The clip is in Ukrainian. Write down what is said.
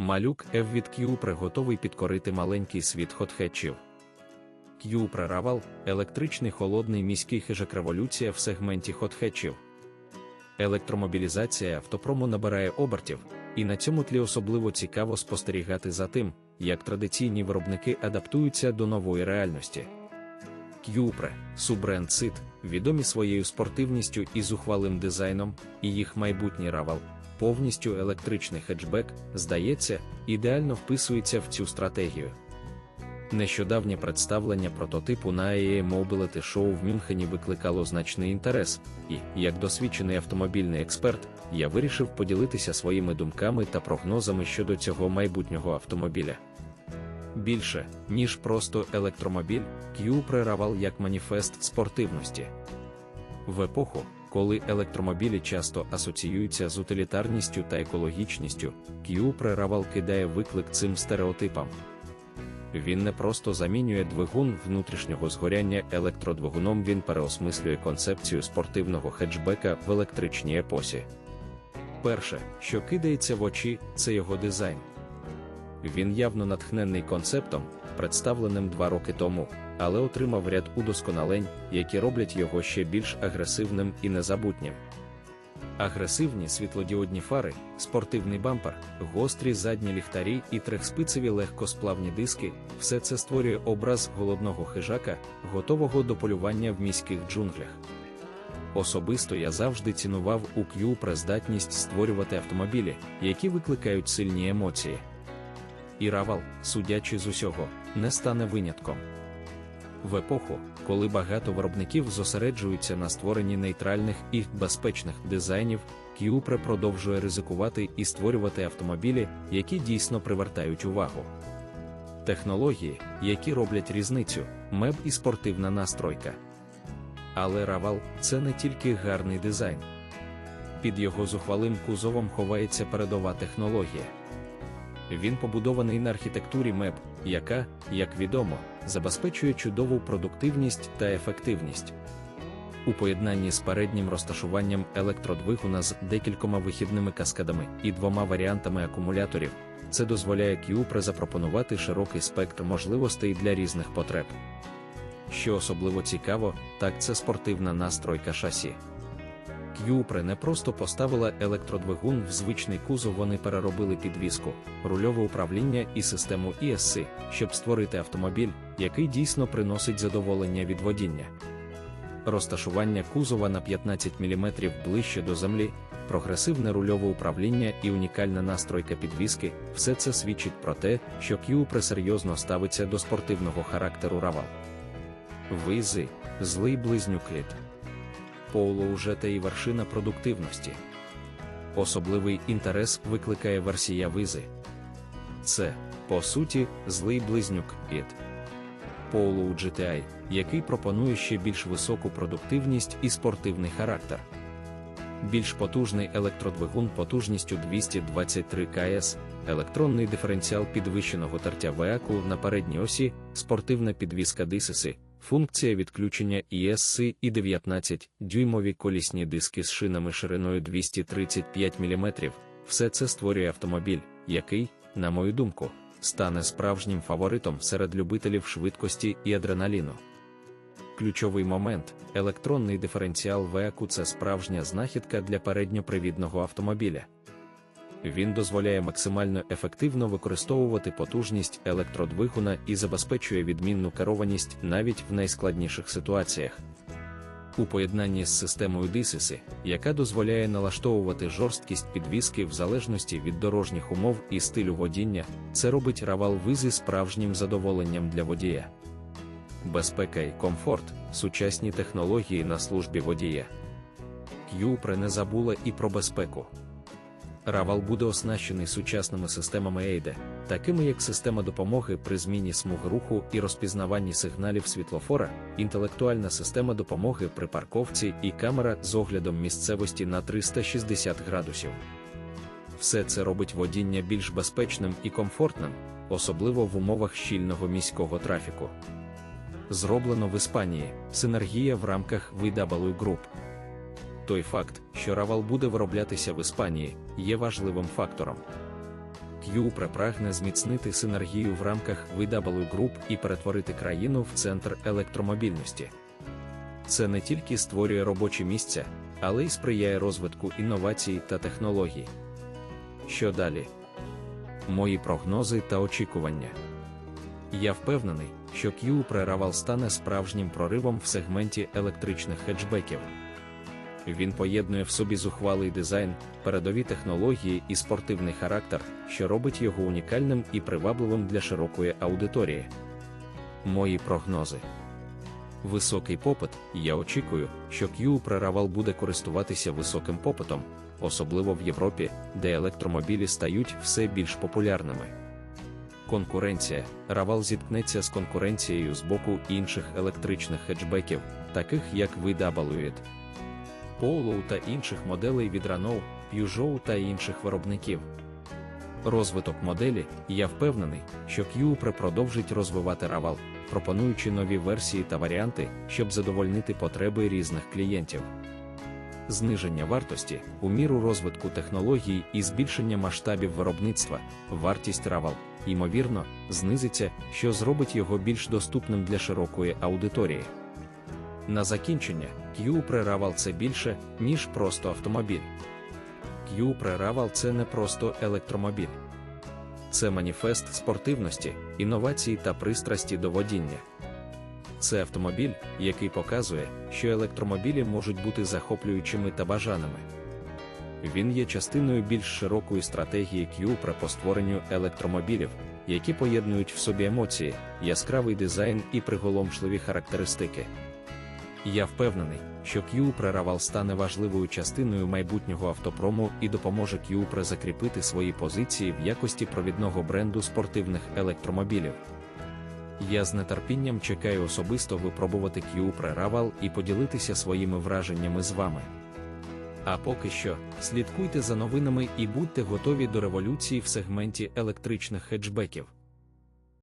Малюк F від Cupra готовий підкорити маленький світ хотхетчів. Cupra Raval – електричний холодний міський хижак революція в сегменті хотхетчів. Електромобілізація автопрому набирає обертів, і на цьому тлі особливо цікаво спостерігати за тим, як традиційні виробники адаптуються до нової реальності. Cupra, суббренд Cit, відомі своєю спортивністю і зухвалим дизайном, і їх майбутній Raval, повністю електричний хетчбек, здається, ідеально вписується в цю стратегію. Нещодавнє представлення прототипу на AEA Mobility Show в Мюнхені викликало значний інтерес, і, як досвідчений автомобільний експерт, я вирішив поділитися своїми думками та прогнозами щодо цього майбутнього автомобіля. Більше, ніж просто електромобіль, Q прервав як маніфест спортивності. В епоху, коли електромобілі часто асоціюються з утилітарністю та екологічністю, Q прервал кидає виклик цим стереотипам. Він не просто замінює двигун внутрішнього згоряння електродвигуном, він переосмислює концепцію спортивного хетчбека в електричній епосі. Перше, що кидається в очі, це його дизайн. Він явно натхнений концептом, представленим два роки тому, але отримав ряд удосконалень, які роблять його ще більш агресивним і незабутнім. Агресивні світлодіодні фари, спортивний бампер, гострі задні ліхтарі і трехспицеві легкосплавні диски все це створює образ голодного хижака, готового до полювання в міських джунглях. Особисто я завжди цінував у Q прездатність створювати автомобілі, які викликають сильні емоції. І Равал, судячи з усього, не стане винятком. В епоху, коли багато виробників зосереджуються на створенні нейтральних і безпечних дизайнів, Cupra продовжує ризикувати і створювати автомобілі, які дійсно привертають увагу. Технології, які роблять різницю, меб і спортивна настройка. Але Равал це не тільки гарний дизайн. Під його зухвалим кузовом ховається передова технологія. Він побудований на архітектурі МЕБ, яка, як відомо, забезпечує чудову продуктивність та ефективність. У поєднанні з переднім розташуванням електродвигуна з декількома вихідними каскадами і двома варіантами акумуляторів, це дозволяє Cupra запропонувати широкий спектр можливостей для різних потреб. Що особливо цікаво, так це спортивна настройка шасі. Cupra не просто поставила електродвигун в звичний кузов, вони переробили підвіску, рульове управління і систему ESC, щоб створити автомобіль, який дійсно приносить задоволення від водіння. Розташування кузова на 15 мм ближче до землі, прогресивне рульове управління і унікальна настройка підвіски все це свідчить про те, що Cupra серйозно ставиться до спортивного характеру Raval. Визи, злий близнюкліт. Поуло уже та і вершина продуктивності. Особливий інтерес викликає версія визи. Це, по суті, злий близнюк ІД. Поуло у GTI, який пропонує ще більш високу продуктивність і спортивний характер. Більш потужний електродвигун потужністю 223 КС, електронний диференціал підвищеного тертя веаку на передній осі, спортивна підвіска дисиси, функція відключення ESC і 19-дюймові колісні диски з шинами шириною 235 мм. Все це створює автомобіль, який, на мою думку, стане справжнім фаворитом серед любителів швидкості і адреналіну. Ключовий момент електронний диференціал ВЕАКу це справжня знахідка для передньопривідного автомобіля. Він дозволяє максимально ефективно використовувати потужність електродвигуна і забезпечує відмінну керованість навіть в найскладніших ситуаціях. У поєднанні з системою DISIS, яка дозволяє налаштовувати жорсткість підвіски в залежності від дорожніх умов і стилю водіння, це робить Raval визи справжнім задоволенням для водія. Безпека і комфорт, сучасні технології на службі водія. Cupra не забула і про безпеку. Равал буде оснащений сучасними системами EIDE, такими як система допомоги при зміні смуг руху і розпізнаванні сигналів світлофора, інтелектуальна система допомоги при парковці і камера з оглядом місцевості на 360 градусів. Все це робить водіння більш безпечним і комфортним, особливо в умовах щільного міського трафіку. Зроблено в Іспанії синергія в рамках VW Group. Той факт, що Равал буде вироблятися в Іспанії, є важливим фактором. К'юпре прагне зміцнити синергію в рамках VW Group і перетворити країну в центр електромобільності. Це не тільки створює робочі місця, але й сприяє розвитку інновацій та технологій. Що далі? Мої прогнози та очікування. Я впевнений, що Raval стане справжнім проривом в сегменті електричних хетчбеків. Він поєднує в собі зухвалий дизайн, передові технології і спортивний характер, що робить його унікальним і привабливим для широкої аудиторії. Мої прогнози. Високий попит. Я очікую, що Cupra Raval буде користуватися високим попитом, особливо в Європі, де електромобілі стають все більш популярними. Конкуренція. Raval зіткнеться з конкуренцією з боку інших електричних хетчбеків, таких як VW, Polo та інших моделей від Renault, Peugeot та інших виробників. Розвиток моделі, я впевнений, що Cupra продовжить розвивати Raval, пропонуючи нові версії та варіанти, щоб задовольнити потреби різних клієнтів. Зниження вартості у міру розвитку технологій і збільшення масштабів виробництва, вартість Raval, ймовірно, знизиться, що зробить його більш доступним для широкої аудиторії. На закінчення, Cupra Raval – це більше, ніж просто автомобіль. Cupra Raval – це не просто електромобіль. Це маніфест спортивності, інновацій та пристрасті до водіння. Це автомобіль, який показує, що електромобілі можуть бути захоплюючими та бажаними. Він є частиною більш широкої стратегії Cupra по створенню електромобілів, які поєднують в собі емоції, яскравий дизайн і приголомшливі характеристики. Я впевнений, що Cupra Raval стане важливою частиною майбутнього автопрому і допоможе Cupra закріпити свої позиції в якості провідного бренду спортивних електромобілів. Я з нетерпінням чекаю особисто випробувати Cupra Raval і поділитися своїми враженнями з вами. А поки що, слідкуйте за новинами і будьте готові до революції в сегменті електричних хетчбеків.